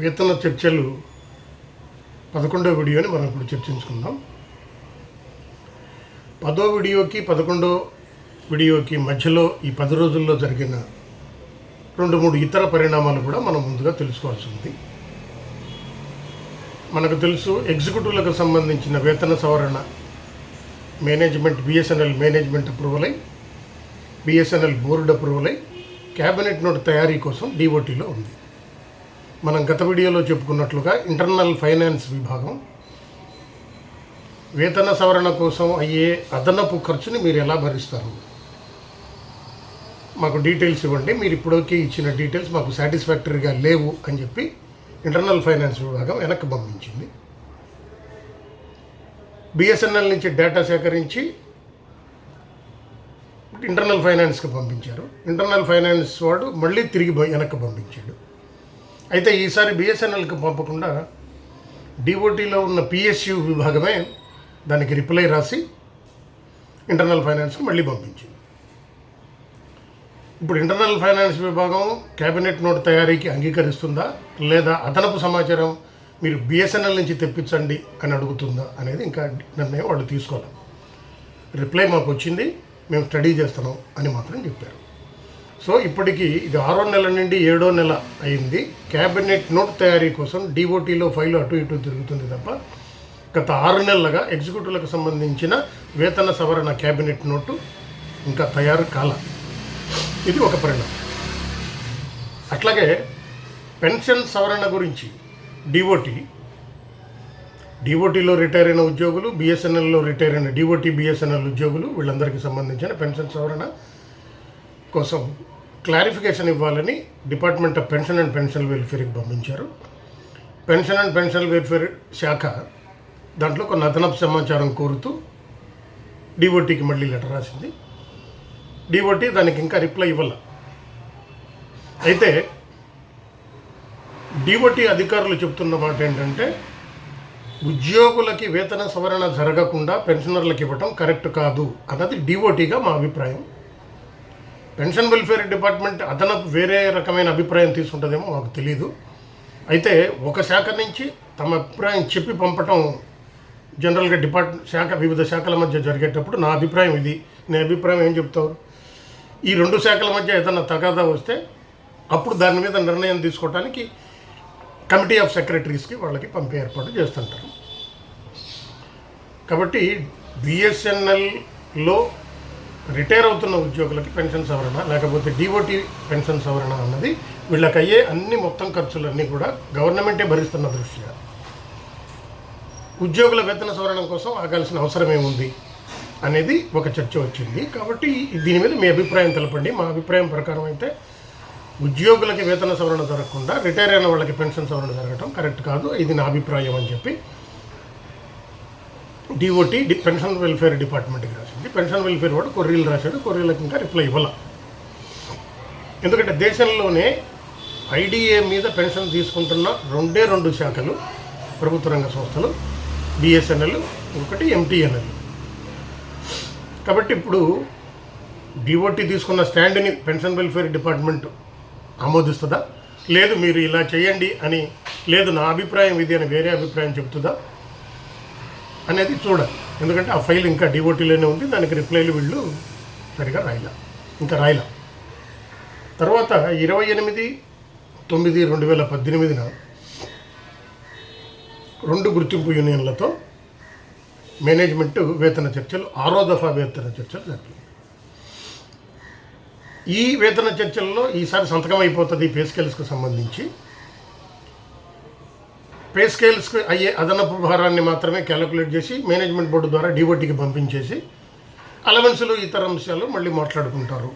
వేతన చర్చలు పదకొండో వీడియోని మనం ఇప్పుడు చర్చించుకుందాం. పదో వీడియోకి పదకొండో వీడియోకి మధ్యలో ఈ పది రోజుల్లో జరిగిన రెండు మూడు ఇతర పరిణామాలు కూడా మనం ముందుగా తెలుసుకోవాల్సి ఉంది. మనకు తెలుసు ఎగ్జిక్యూటివ్లకు సంబంధించిన వేతన సవరణ మేనేజ్మెంట్ బిఎస్ఎన్ఎల్ మేనేజ్మెంట్ అప్రూవల్ అయి బిఎస్ఎన్ఎల్ బోర్డు అప్రూవల్ అయి క్యాబినెట్ నోట్ తయారీ కోసం డిఓటీలో ఉంది. మనం గత వీడియోలో చెప్పుకున్నట్లుగా ఇంటర్నల్ ఫైనాన్స్ విభాగం వేతన సవరణ కోసం అయ్యే అదనపు ఖర్చుని మీరు ఎలా భరిస్తారు? మాకు డీటెయిల్స్ ఇవ్వండి. మీరు ఇప్పటికే ఇచ్చిన డీటెయిల్స్ మాకు సాటిస్ఫాక్టరీగా లేవు అని చెప్పి ఇంటర్నల్ ఫైనాన్స్ విభాగం వెనక్కి పంపించింది. బిఎస్ఎన్ఎల్ నుంచి డేటా సేకరించి ఇంటర్నల్ ఫైనాన్స్కి పంపించారు. ఇంటర్నల్ ఫైనాన్స్ వాడు మళ్ళీ తిరిగి వెనక్కి పంపించాడు. అయితే ఈసారి బిఎస్ఎన్ఎల్కి పంపకుండా డిఓటీలో ఉన్న పిఎస్యు విభాగమే దానికి రిప్లై రాసి ఇంటర్నల్ ఫైనాన్స్కి మళ్ళీ పంపించింది. ఇప్పుడు ఇంటర్నల్ ఫైనాన్స్ విభాగం కేబినెట్ నోట్ తయారీకి అంగీకరిస్తుందా? లేదా అదనపు సమాచారం మీరు బిఎస్ఎన్ఎల్ నుంచి తెప్పించండి అని అడుగుతుందా అనేది ఇంకా నిర్ణయం వాళ్ళు తీసుకోవాలి. రిప్లై మాకు వచ్చింది మేము స్టడీ చేస్తున్నాం అని మాత్రం చెప్పారు. సో ఇప్పటికీ ఇది ఆరో నెల నుండి ఏడో నెల అయింది. క్యాబినెట్ నోట్ తయారీ కోసం డిఓటీలో ఫైల్ అటు ఇటు తిరుగుతుంది తప్ప గత ఆరు నెలలుగా ఎగ్జిక్యూటివ్లకు సంబంధించిన వేతన సవరణ క్యాబినెట్ నోటు ఇంకా తయారు కాల. ఇది ఒక పరిణామం. అట్లాగే పెన్షన్ సవరణ గురించి డిఓటి డిఓటీలో రిటైర్ అయిన ఉద్యోగులు బిఎస్ఎన్ఎల్లో రిటైర్ అయిన డిఓటీ బిఎస్ఎన్ఎల్ ఉద్యోగులు వీళ్ళందరికీ సంబంధించిన పెన్షన్ సవరణ కోసం క్లారిఫికేషన్ ఇవ్వాలని department of pension and pension వెల్ఫేర్కి పంపించారు. పెన్షన్ అండ్ పెన్షన్ వెల్ఫేర్ శాఖ దాంట్లో కొన్ని అదనపు సమాచారం కోరుతూ డిఓటీకి మళ్ళీ లెటర్ రాసింది. డిఓటీ దానికి ఇంకా రిప్లై ఇవ్వాల. అయితే డిఓటీ అధికారులు చెప్తున్న మాట ఏంటంటే ఉద్యోగులకి వేతన సవరణ జరగకుండా పెన్షనర్లకు ఇవ్వటం కరెక్ట్ కాదు అన్నది డిఓటీగా మా అభిప్రాయం. పెన్షన్ వెల్ఫేర్ డిపార్ట్మెంట్ అదనపు వేరే రకమైన అభిప్రాయం తీసుకుంటుందేమో మాకు తెలియదు అయితే ఒక శాఖ నుంచి తమ అభిప్రాయం చెప్పి పంపటం జనరల్గా డిపార్ట్ శాఖ వివిధ శాఖల మధ్య జరిగేటప్పుడు నా అభిప్రాయం ఇది. నీ అభిప్రాయం ఏం చెప్తావు? ఈ రెండు శాఖల మధ్య ఏదైనా తగాదా వస్తే అప్పుడు దాని మీద నిర్ణయం తీసుకోవడానికి కమిటీ ఆఫ్ సెక్రటరీస్కి వాళ్ళకి పంపే ఏర్పాటు చేస్తుంటారు. కాబట్టి బిఎస్ఎన్ఎల్లో రిటైర్ అవుతున్న ఉద్యోగులకి పెన్షన్ సవరణ లేకపోతే డిఓటీ పెన్షన్ సవరణ అన్నది వీళ్ళకి అయ్యే అన్ని మొత్తం ఖర్చులన్నీ కూడా గవర్నమెంటే భరిస్తున్న దృష్ట్యా. ఉద్యోగుల వేతన సవరణ కోసం ఆగాల్సిన అవసరం ఏముంది అనేది ఒక చర్చ వచ్చింది. కాబట్టి దీని మీద మీ అభిప్రాయం తెలపండి. మా అభిప్రాయం ప్రకారం అయితే ఉద్యోగులకి వేతన సవరణ జరగకుండా రిటైర్ అయిన వాళ్ళకి పెన్షన్ సవరణ జరగడం కరెక్ట్ కాదు. ఇది నా అభిప్రాయం అని చెప్పి డిఓటి పెన్షన్ వెల్ఫేర్ డిపార్ట్మెంట్కి రాసింది. పెన్షన్ వెల్ఫేర్ వాడు కొర్రీలు రాశాడు. కొర్రీలకు ఇంకా రిప్లై ఇవ్వాల. ఎందుకంటే దేశంలోనే ఐడిఏ మీద పెన్షన్ తీసుకుంటున్న రెండే రెండు శాఖలు ప్రభుత్వ రంగ సంస్థలు బిఎస్ఎన్ఎల్ ఒకటి ఎంటీఎన్ఎల్ కాబట్టి ఇప్పుడు డిఓటి తీసుకున్న స్టాండ్ని పెన్షన్ వెల్ఫేర్ డిపార్ట్మెంట్ ఆమోదిస్తుందా? లేదు మీరు ఇలా చేయండి అని లేదు నా అభిప్రాయం ఇది అని వేరే అభిప్రాయం చెబుతుందా? అనేది చూడాలి. ఎందుకంటే ఆ ఫైల్ ఇంకా డిఓటీలోనే ఉంది. దానికి రిప్లైలు వీళ్ళు సరిగా రాయలా. ఇంకా రాయలా. తర్వాత ఇరవై ఎనిమిది తొమ్మిది రెండు వేల పద్దెనిమిదిన రెండు గుర్తింపు యూనియన్లతో మేనేజ్మెంట్ వేతన చర్చలు ఆరో దఫా వేతన చర్చలు జరిపింది ఈ వేతన చర్చల్లో ఈసారి సంతకం అయిపోతుంది పే స్కేల్స్కి సంబంధించి. పే స్కేల్స్కి అయ్యే అదనపు భారాన్ని మాత్రమే క్యాలిక్యులేట్ చేసి మేనేజ్మెంట్ బోర్డు ద్వారా డిఓటీకి పంపించేసి అలవెన్సులు ఇతర అంశాలు మళ్ళీ మాట్లాడుకుంటారు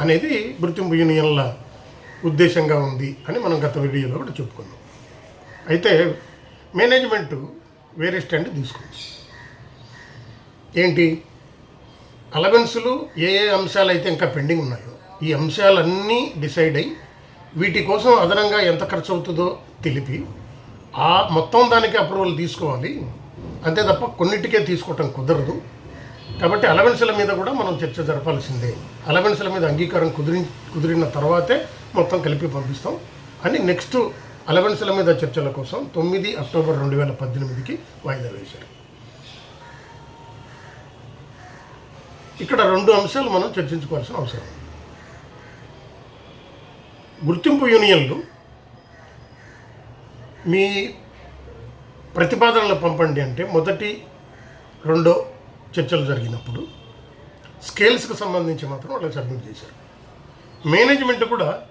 అనేది గుర్తింపు యూనియన్ల ఉద్దేశంగా ఉంది అని మనం గత వీడియోలో కూడా చెప్పుకున్నాం. అయితే మేనేజ్మెంట్ వేరే స్టాండ్ తీసుకుంది. ఏంటి? అలవెన్సులు ఏ ఏ అంశాలు అయితే ఇంకా పెండింగ్ ఉన్నాయో ఈ అంశాలన్నీ డిసైడ్ అయ్యి వీటి కోసం అదనంగా ఎంత ఖర్చు అవుతుందో తెలిపి ఆ మొత్తం దానికి అప్రూవల్ తీసుకోవాలి. అంతే తప్ప కొన్నిటికే తీసుకోవటం కుదరదు. కాబట్టి అలవెన్సుల మీద కూడా మనం చర్చ జరపాల్సిందే. అలవెన్సుల మీద అంగీకారం కుదిరి కుదిరిన తర్వాతే మొత్తం కలిపి పంపిస్తాం. అని నెక్స్ట్ అలవెన్సుల మీద చర్చల కోసం తొమ్మిది అక్టోబర్ రెండు వేల పద్దెనిమిదికి వాయిదా వేశారు. ఇక్కడ రెండు అంశాలు మనం చర్చించుకోవాల్సిన అవసరం. గుర్తింపు యూనియన్లు మీ ప్రతిపాదనలు పంపండి అంటే మొదటి రెండో చర్చలు జరిగినప్పుడు స్కేల్స్కి సంబంధించి మాత్రం వాళ్ళు సబ్మిట్ చేశారు. మేనేజ్మెంట్ కూడా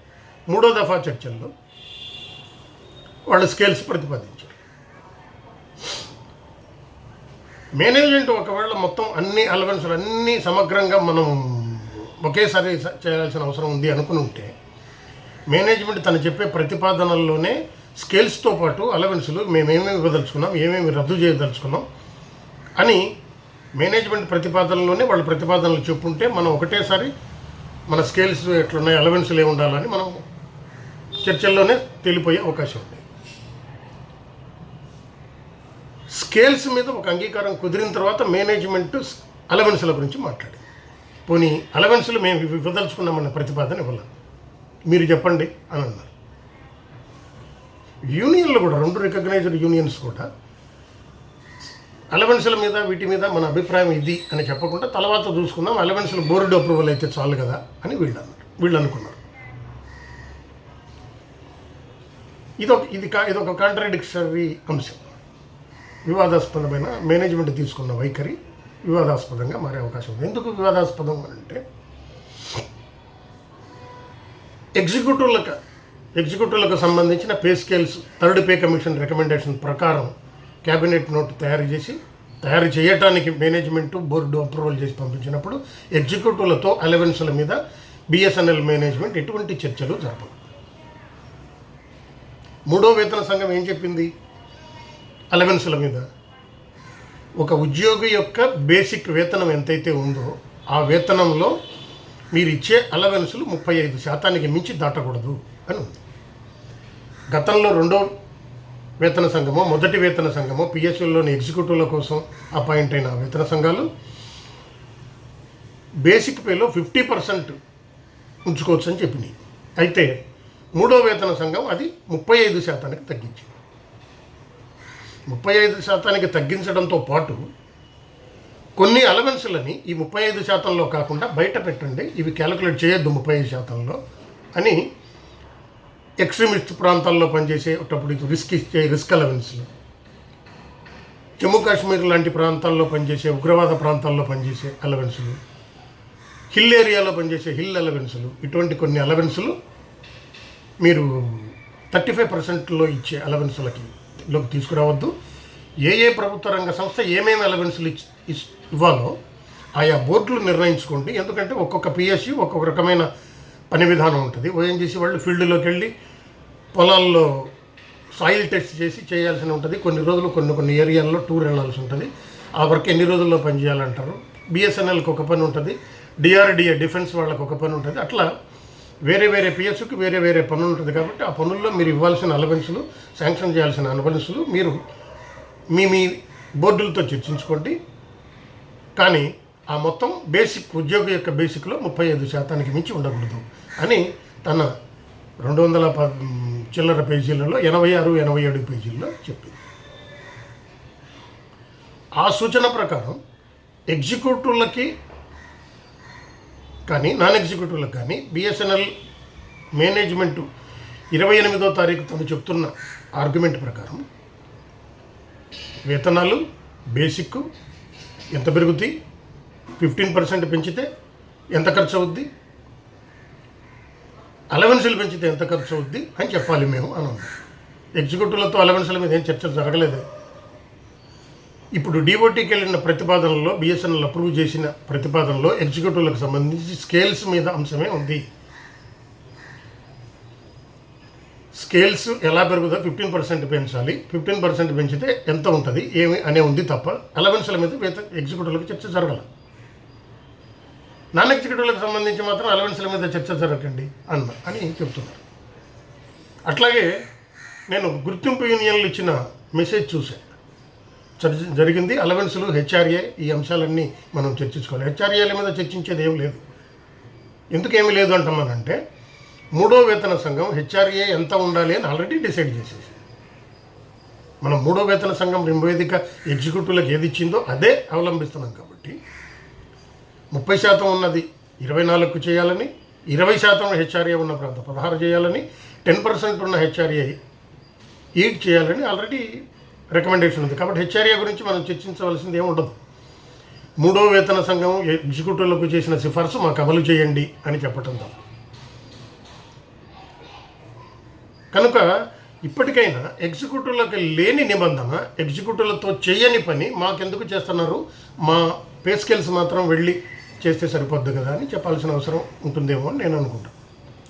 మూడో దఫా చర్చల్లో వాళ్ళు స్కేల్స్ ప్రతిపాదించారు. మేనేజ్మెంట్ ఒకవేళ మొత్తం అన్ని అలవెన్స్లు అన్నీ సమగ్రంగా మనం ఒకేసారి చేయాల్సిన అవసరం ఉంది అనుకుని ఉంటే మేనేజ్మెంట్ తను చెప్పే ప్రతిపాదనల్లోనే స్కేల్స్తో పాటు అలవెన్స్లు ఏమేమి ఇవ్వదలుచుకున్నాం ఏమేమి రద్దు చేయదలుచుకున్నాం అని మేనేజ్మెంట్ ప్రతిపాదనలోనే వాళ్ళ ప్రతిపాదనలు చెప్పుంటే మనం ఒకటేసారి మన స్కేల్స్ ఎట్లున్నాయి అలవెన్స్లు ఏమి ఉండాలని మనం చర్చల్లోనే తేలిపోయే అవకాశం ఉంది. స్కేల్స్ మీద ఒక అంగీకారం కుదిరిన తర్వాత మేనేజ్మెంట్ అలవెన్స్ల గురించి మాట్లాడింది. పోనీ అలవెన్స్లు మేము ఇవి ఇవ్వదలుచుకున్నామన్న ప్రతిపాదన ఇవ్వలేదు. మీరు చెప్పండి అని అన్నారు. యూనియన్లు కూడా రెండు రికగ్నైజ్డ్ యూనియన్స్ కూడా అలవెన్స్ల మీద వీటి మీద మన అభిప్రాయం ఇది అని చెప్పకుండా తర్వాత చూసుకుందాం అలవెన్స్ల బోర్డు అప్రూవల్ అయితే చాలు కదా అని వీళ్ళు అన్నారు వీళ్ళు అనుకున్నారు. ఇదొక ఇది కా ఇదొక కాంట్రాడిక్షరీ అంశం. వివాదాస్పదమైన మేనేజ్మెంట్ తీసుకున్న వైఖరి వివాదాస్పదంగా మారే అవకాశం ఉంది. ఎందుకు వివాదాస్పదం అంటే ఎగ్జిక్యూటివ్లకు ఎగ్జిక్యూటివ్లకు సంబంధించిన pay scales third pay commission recommendation ప్రకారం క్యాబినెట్ నోట్ తయారు చేసి తయారు చేయటానికి మేనేజ్మెంట్ బోర్డు అప్రూవల్ చేసి పంపించినప్పుడు ఎగ్జిక్యూటివ్లతో అలవెన్స్ల మీద బిఎస్ఎన్ఎల్ మేనేజ్మెంట్ ఎటువంటి చర్చలు జరపదు. మూడో వేతన సంఘం ఏం చెప్పింది? అలవెన్స్ల మీద. ఒక ఉద్యోగి యొక్క బేసిక్ వేతనం ఎంతైతే ఉందో ఆ వేతనంలో మీరు ఇచ్చే అలవెన్సులు ముప్పై ఐదు శాతానికి మించి దాటకూడదు అని ఉంది. గతంలో రెండో వేతన సంఘము మొదటి వేతన సంఘము పిఎస్యుల్లోని ఎగ్జిక్యూటివ్ల కోసం అపాయింట్ అయిన వేతన సంఘాలు బేసిక్ పేలో ఫిఫ్టీ పర్సెంట్ ఉంచుకోవచ్చు అని చెప్పినాయి. అయితే మూడో వేతన సంఘం అది ముప్పై ఐదు శాతానికి తగ్గించింది. ముప్పై ఐదు శాతానికి తగ్గించడంతో పాటు కొన్ని అలవెన్సులని ఈ ముప్పై ఐదు శాతంలో కాకుండా బయట పెట్టండి. ఇవి క్యాలిక్యులేట్ చేయొద్దు ముప్పై ఐదు శాతంలో అని ఎక్స్ట్రీమిస్ట్ ప్రాంతాల్లో పనిచేసేటప్పుడు ఇది రిస్క్ ఇచ్చే రిస్క్ అలవెన్స్లు జమ్మూ కాశ్మీర్ లాంటి ప్రాంతాల్లో పనిచేసే ఉగ్రవాద ప్రాంతాల్లో పనిచేసే అలవెన్సులు హిల్ ఏరియాలో పనిచేసే హిల్ అలవెన్సులు ఇటువంటి కొన్ని అలవెన్సులు మీరు థర్టీ ఫైవ్ పర్సెంట్లో ఇచ్చే అలవెన్సులకి లోకి తీసుకురావద్దు. ఏ ఏ ప్రభుత్వ రంగ సంస్థ ఏమేమి అలవెన్సులు ఇచ్చి ఇస్- ఇవ్వాలో ఆయా బోర్డులు నిర్ణయించుకోండి. ఎందుకంటే ఒక్కొక్క పిఎస్సి ఒక్కొక్క రకమైన పని విధానం ఉంటుంది. ఓఎన్జీసీ వాళ్ళు ఫీల్డ్లోకి వెళ్ళి పొలాల్లో సాయిల్ టెస్ట్ చేసి చేయాల్సి ఉంటుంది. కొన్ని రోజులు కొన్ని కొన్ని ఏరియాల్లో టూర్ వెళ్ళాల్సి ఉంటుంది. ఆ వర్క్ ఎన్ని రోజుల్లో పని చేయాలంటారు? బిఎస్ఎన్ఎల్కి ఒక పని ఉంటుంది. డిఆర్డిఏ డిఫెన్స్ వాళ్ళకి ఒక పని ఉంటుంది. అట్లా వేరే వేరే పిఎస్కి వేరే వేరే పనులు ఉంటుంది కాబట్టి ఆ పనుల్లో మీరు ఇవ్వాల్సిన అలవెన్సులు శాంక్షన్ చేయాల్సిన అలవెన్సులు మీరు మీ మీ బోర్డులతో చర్చించుకోండి. కానీ ఆ మొత్తం బేసిక్ ఉద్యోగి యొక్క బేసిక్లో ముప్పై ఐదు శాతానికి మించి ఉండకూడదు అని తన రెండు వందల ప చిల్లర పేజీలలో ఎనభై ఆరు ఎనభై ఏడు పేజీల్లో చెప్పింది. ఆ సూచన ప్రకారం ఎగ్జిక్యూటివ్లకి కానీ నాన్ ఎగ్జిక్యూటివ్లకు కానీ బిఎస్ఎన్ఎల్ మేనేజ్మెంట్ ఇరవై ఎనిమిదో తారీఖు తను చెప్తున్న ఆర్గ్యుమెంట్ ప్రకారం వేతనాలు బేసిక్ ఎంత పెరుగుతుంది ఫిఫ్టీన్ పర్సెంట్ పెంచితే ఎంత ఖర్చు అవుద్ది అలవెన్సులు పెంచితే ఎంత ఖర్చు అవుద్ది అని చెప్పాలి మేము అని ఎగ్జిక్యూటివ్లతో అలవెన్సుల మీద ఏం చర్చలు జరగలేదు. ఇప్పుడు డిఓటీకి వెళ్ళిన ప్రతిపాదనలో బిఎస్ఎన్ఎల్ అప్రూవ్ చేసిన ప్రతిపాదనలో ఎగ్జిక్యూటివ్లకు సంబంధించి స్కేల్స్ మీద అంశమే ఉంది. స్కేల్స్ ఎలా పెరుగుతుందో ఫిఫ్టీన్ పర్సెంట్ పెంచాలి ఫిఫ్టీన్ పర్సెంట్ పెంచితే ఎంత ఉంటుంది ఏమి అనే ఉంది తప్ప అలవెన్స్ల మీద వేత ఎగ్జిక్యూటివ్లకు చర్చ జరగల. నాన్ ఎగ్జిక్యూటివ్లకు సంబంధించి మాత్రం అలవెన్స్ల మీద చర్చ జరగకండి అన్న అని చెప్తున్నారు. అట్లాగే నేను గుర్తింపు యూనియన్లు ఇచ్చిన మెసేజ్ చూశాను చర్చ- జరిగింది అలవెన్స్లు హెచ్ఆర్ఏ ఈ అంశాలన్నీ మనం చర్చించుకోవాలి. హెచ్ఆర్ఏల మీద చర్చించేది ఏం లేదు. ఎందుకేమీ లేదు లేదు అంటున్నానంటే మూడో వేతన సంఘం హెచ్ఆర్ఏ ఎంత ఉండాలి అని ఆల్రెడీ డిసైడ్ చేసేసి. మనం మూడో వేతన సంఘం నివేదిక ఎగ్జిక్యూటివ్లకు ఏది ఇచ్చిందో అదే అవలంబిస్తున్నాం కాబట్టి ముప్పై శాతం ఉన్నది ఇరవై నాలుగుకు చేయాలని ఇరవై శాతం హెచ్ఆర్ఏ ఉన్న ప్రాంతం పదహారు చేయాలని టెన్ పర్సెంట్ ఉన్న హెచ్ఆర్ఏ ఎయిట్ చేయాలని ఆల్రెడీ రికమెండేషన్ ఉంది. కాబట్టి హెచ్ఆర్ఏ గురించి మనం చర్చించవలసింది ఏమి ఉండదు. మూడో వేతన సంఘం ఎగ్జిక్యూటివ్లకు చేసిన సిఫార్సు మాకు అమలు చేయండి అని చెప్పటం తప్ప. కనుక ఇప్పటికైనా ఎగ్జిక్యూటివ్లకు లేని నిబంధన ఎగ్జిక్యూటివ్లతో చేయని పని మాకెందుకు చేస్తున్నారు? మా పే స్కేల్స్ మాత్రం వెళ్ళి చేస్తే సరిపోద్ది కదా అని చెప్పాల్సిన అవసరం ఉంటుందేమో అని నేను అనుకుంటాను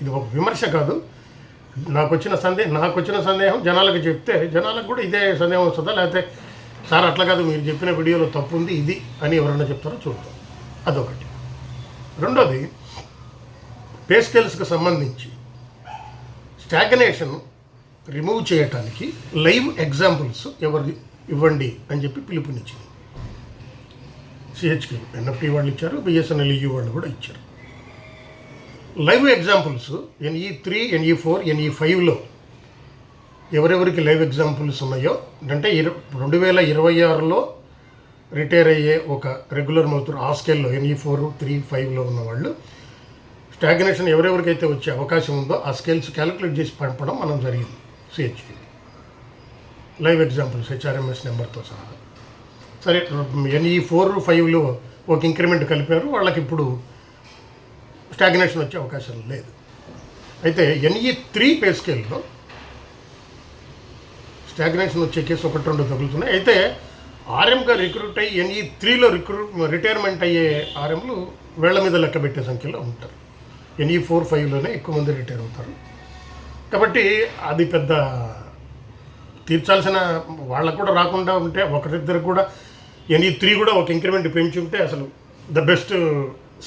ఇది ఒక విమర్శ కాదు. నాకు వచ్చిన సందేహం నాకు వచ్చిన సందేహం జనాలకు చెప్తే జనాలకు కూడా ఇదే సందేహం వస్తుందా? లేకపోతే సార్ అట్లా కాదు మీరు చెప్పిన వీడియోలో తప్పు ఉంది ఇది అని ఎవరైనా చెప్తారో చూద్దాం. అదొకటి. రెండోది పే స్కేల్స్కి సంబంధించి స్టాగ్నేషన్ రిమూవ్ చేయటానికి లైవ్ ఎగ్జాంపుల్స్ ఎవరు ఇవ్వండి అని చెప్పి పిలుపునిచ్చింది. సిహెచ్కి ఎన్ఎఫ్టీ వాళ్ళు ఇచ్చారు బిఎస్ఎన్ఎల్ ఈ వాళ్ళు కూడా ఇచ్చారు. Live examples NE three NE four NE ఫైవ్లో ఎవరెవరికి లైవ్ ఎగ్జాంపుల్స్ ఉన్నాయో అంటే ఇర రెండు వేల ఇరవై ఆరులో రిటైర్ అయ్యే ఒక రెగ్యులర్ మౌతురు ఆ స్కేల్లో ఎన్ఈ ఫోర్ త్రీ ఫైవ్లో ఉన్న వాళ్ళు స్టాగ్నేషన్ ఎవరెవరికైతే వచ్చే అవకాశం ఉందో ఆ స్కేల్స్ క్యాలిక్యులేట్ చేసి పంపడం మనం జరిగింది సిహెచ్కి లైవ్ ఎగ్జాంపుల్స్ హెచ్ఆర్ఎంఎస్ నెంబర్తో సహా. సరే ఎన్ఈ ఫోర్ ఫైవ్లో ఒక ఇంక్రిమెంట్ కలిపారు వాళ్ళకి ఇప్పుడు స్టాగ్నేషన్ వచ్చే అవకాశం లేదు. అయితే ఎన్ఈ త్రీ పే స్కేల్లో స్టాగ్నేషన్ వచ్చే కేసు ఒకటి రెండు తగులుతున్నాయి. అయితే ఆర్ఎంగా రిక్రూట్ అయ్యి ఎన్ఈ త్రీలో రిక్రూట్ రిటైర్మెంట్ అయ్యే ఆర్ఎంలు వేళ్ళ మీద లెక్క పెట్టే సంఖ్యలో ఉంటారు. ఎన్ఈ ఫోర్ ఫైవ్లోనే ఎక్కువ మంది రిటైర్ అవుతారు. కాబట్టి అది పెద్ద తీర్చాల్సిన వాళ్ళకు కూడా రాకుండా ఉంటే ఒకరిద్దరు కూడా ఎన్ఈ త్రీ కూడా ఒక ఇంక్రిమెంట్ పెంచి ఉంటే అసలు ద బెస్ట్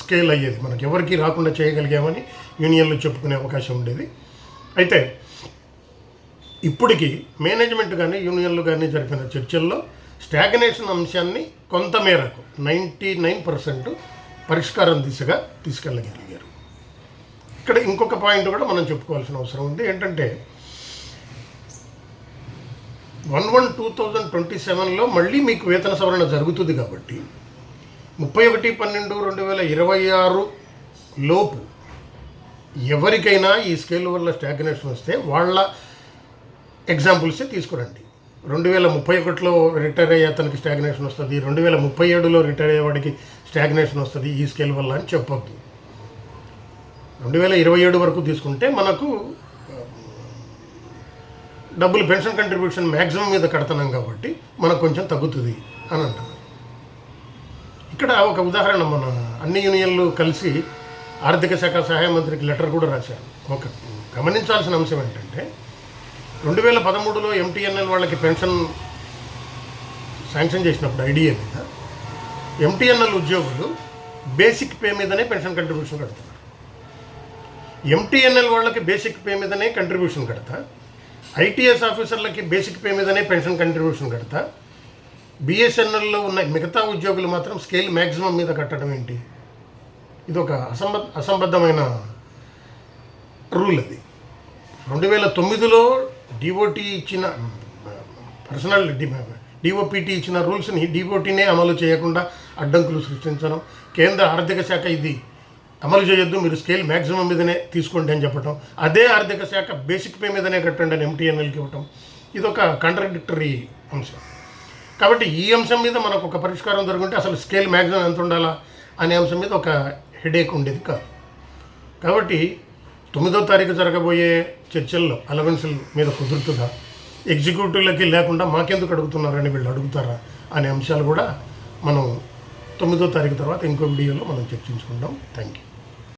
స్కేల్ అయ్యేది. మనకి ఎవరికి రాకుండా చేయగలిగామని యూనియన్లు చెప్పుకునే అవకాశం ఉండేది. అయితే ఇప్పటికీ మేనేజ్మెంట్ కానీ యూనియన్లు కానీ జరిపిన చర్చల్లో స్టాగ్నేషన్ అంశాన్ని కొంతమేరకు నైంటీ నైన్ పర్సెంట్ పరిష్కారం దిశగా తీసుకెళ్ళగలిగారు. ఇక్కడ ఇంకొక పాయింట్ కూడా మనం చెప్పుకోవాల్సిన అవసరం ఉంది. ఏంటంటే one one two thousand twenty సెవెన్లో మళ్ళీ మీకు వేతన సవరణ జరుగుతుంది కాబట్టి ముప్పై ఒకటి పన్నెండు రెండు వేల ఇరవై ఆరు లోపు ఎవరికైనా ఈ స్కేల్ వల్ల స్టాగ్నేషన్ వస్తే వాళ్ళ ఎగ్జాంపుల్సే తీసుకురండి. రెండు వేల ముప్పై ఒకటిలో రిటైర్ అయ్యే అతనికి స్టాగ్నేషన్ వస్తుంది. రెండు వేల ముప్పై ఏడులో రిటైర్ అయ్యేవాడికి స్టాగ్నేషన్ వస్తుంది ఈ స్కేల్ వల్ల అని చెప్పొద్దు. రెండు వేల ఇరవై ఏడు వరకు తీసుకుంటే మనకు డబ్బులు పెన్షన్ కంట్రిబ్యూషన్ మ్యాక్సిమం మీద కడుతున్నాం కాబట్టి మనకు కొంచెం తగ్గుతుంది అని అంటున్నారు. ఇక్కడ ఒక ఉదాహరణ మన అన్ని యూనియన్లు కలిసి ఆర్థిక శాఖ సహాయ మంత్రికి లెటర్ కూడా రాశారు. ఒక గమనించాల్సిన అంశం ఏంటంటే రెండు వేల పదమూడులో ఎంటీఎన్ఎల్ వాళ్ళకి పెన్షన్ శాంక్షన్ చేసినప్పుడు ఐడియా మీద ఎంటీఎన్ఎల్ ఉద్యోగులు బేసిక్ పే మీదనే పెన్షన్ కంట్రిబ్యూషన్ కడతారు. ఎంటీఎన్ఎల్ వాళ్ళకి బేసిక్ పే మీదనే కంట్రిబ్యూషన్ కడతా. ఐటీఎస్ ఆఫీసర్లకి బేసిక్ పే మీదనే పెన్షన్ కంట్రిబ్యూషన్ కడతా. బిఎస్ఎన్ఎల్లో ఉన్న మిగతా ఉద్యోగులు మాత్రం స్కేల్ మ్యాక్సిమం మీద కట్టడం ఏంటి? ఇది ఒక అసంబ అసంబద్ధమైన రూల్ అది. రెండు వేల తొమ్మిదిలో డిఓటి ఇచ్చిన పర్సనల్ డిఓపిటి ఇచ్చిన రూల్స్ని డిఓటీనే అమలు చేయకుండా అడ్డంకులు సృష్టించడం. కేంద్ర ఆర్థిక శాఖ ఇది అమలు చేయొద్దు మీరు స్కేల్ మ్యాక్సిమం మీదనే తీసుకోండి అని చెప్పటం. అదే ఆర్థిక శాఖ బేసిక్ పే మీదనే కట్టండి అని ఎంటీఎన్ఎల్కి ఇవ్వటం. ఇది ఒక కాంట్రడిక్టరీ అంశం. కాబట్టి ఈ అంశం మీద మనకు ఒక పరిష్కారం దొరుకుంటే అసలు స్కేల్ మ్యాక్సిమం ఎంత ఉండాలా అనే అంశం మీద ఒక హెడేక్ ఉండేది కాదు. కాబట్టి తొమ్మిదో తారీఖు జరగబోయే చర్చల్లో అలవెన్సుల మీద కుదురుతుందా? ఎగ్జిక్యూటివ్లకి లేకుండా మాకెందుకు అడుగుతున్నారని వీళ్ళు అడుగుతారా అనే అంశాలు కూడా మనం తొమ్మిదో తారీఖు తర్వాత ఇంకో వీడియోలో మనం చర్చించుకుందాం. Thank you